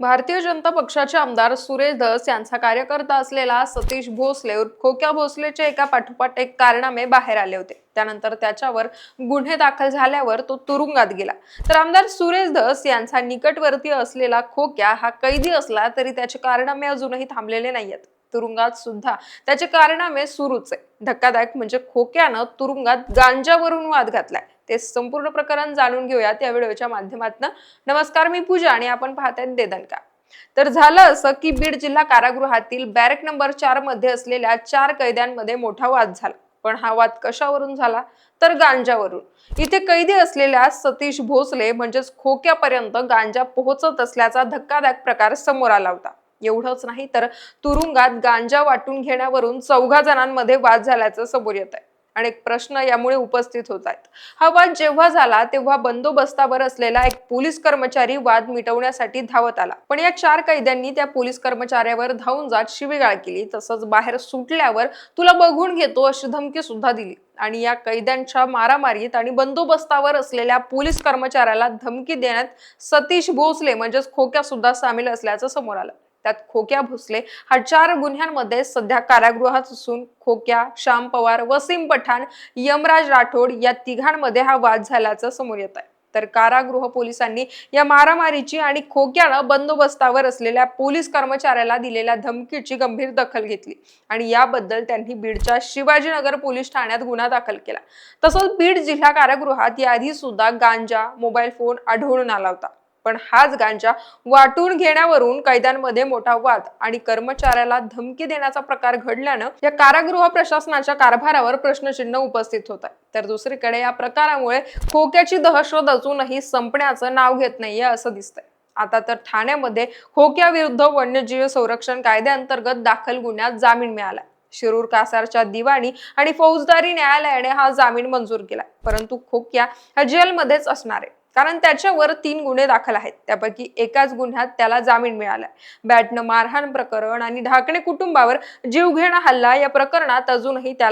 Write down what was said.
भारतीय जनता पक्षाचे आमदार सुरेश धस यांचा कार्यकर्ता असलेला सतीश भोसले खोक्या भोसलेचे एका पाठोपाठ एक कारनामे बाहेर आले होते. त्यानंतर त्याच्यावर गुन्हे दाखल झाल्यावर तो तुरुंगात गेला. तर आमदार सुरेश धस यांचा निकटवर्तीय असलेला खोक्या हा कैदी असला तरी त्याचे कारनामे अजूनही थांबलेले नाहीयेत. तुरुंगात सुद्धा. त्याचे कारनामे सुरूच. आहे धक्कादायक म्हणजे खोक्यानं तुरुंगात गांजावरून वाद घातलाय. ते संपूर्ण प्रकरण जाणून घेऊयात या व्हिडिओच्या माध्यमातून. नमस्कार मी पूजा आणि आपण पाहताय देदनका तर झालं असं की बीड जिल्हा कारागृहातील बॅरेक नंबर चारमध्ये असलेल्या चार कैद्यांमध्ये मोठा वाद झाला. पण हा वाद कशावरून झाला? तर गांजावरून. इथे कैदी असलेल्या सतीश भोसले म्हणजेच खोक्यापर्यंत गांजा पोहोचत असल्याचा धक्कादायक प्रकार समोर आला होता. एवढंच नाही तर तुरुंगात गांजा वाटून घेण्यावरून चौघा जणांमध्ये वाद झाल्याचं समोर येत आहे अनेक प्रश्न यामुळे उपस्थित होत आहेत. हा वाद जेव्हा झाला तेव्हा बंदोबस्तावर असलेला एक पोलीस कर्मचारी वाद मिटवण्यासाठी धावत आला. पण या चार कैद्यांनी त्या पोलीस कर्मचाऱ्यावर धावून जात शिवीगाळ केली तसंच बाहेर सुटल्यावर तुला बघून घेतो अशी धमकी सुद्धा दिली. आणि या कैद्यांच्या मारामारीत आणि बंदोबस्तावर असलेल्या पोलीस कर्मचाऱ्याला धमकी देण्यात सतीश भोसले म्हणजेच खोक्या सुद्धा सामील असल्याचं समोर आलं. त्यात खोक्या भोसले. हा चार गुन्ह्यांमध्ये सध्या कारागृहात असून खोक्या श्याम पवार वसीम पठाण यमराज राठोड या तिघांमध्ये हा वाद झाल्याचं समोर येत आहे. तर कारागृह पोलिसांनी या मारामारीची आणि खोक्यानं बंदोबस्तावर असलेल्या पोलीस कर्मचाऱ्याला दिलेल्या धमकीची गंभीर दखल घेतली आणि याबद्दल त्यांनी बीडच्या शिवाजीनगर पोलीस ठाण्यात गुन्हा दाखल केला. तसंच बीड जिल्हा कारागृहात याआधी सुद्धा गांजा मोबाईल फोन आढळून आला होता. पण हाच गांजा वाटून घेण्यावरून कैद्यांमध्ये मोठा वाद आणि कर्मचाऱ्याला धमकी देण्याचा प्रकार घडल्यानं या कारागृह प्रशासनाच्या कारभारावर प्रश्नचिन्ह उपस्थित होत आहे. तर दुसरीकडे या प्रकारामुळे खोक्याची दहशत अजूनही संपण्याचं नाव घेत नाहीये असं दिसतंय. आता तर ठाण्यामध्ये खोक्या विरुद्ध वन्यजीव संरक्षण कायद्याअंतर्गत दाखल गुन्ह्यात जामीन मिळाला शिरूर कासारच्या दिवाणी आणि फौजदारी न्यायालयाने हा जामीन मंजूर केला परंतु खोक्या हा जेलमध्येच असणार आहे. कारण त्याच्यावर तीन गुन्हे दाखल आहेत. त्यापैकी एकाच गुन्ह्यात त्याला जामीन मिळालाय. बॅटनं मारहाण प्रकरण आणि ढाकणे कुटुंबावर जीवघेणा हल्ला या प्रकरणात अजूनही त्याला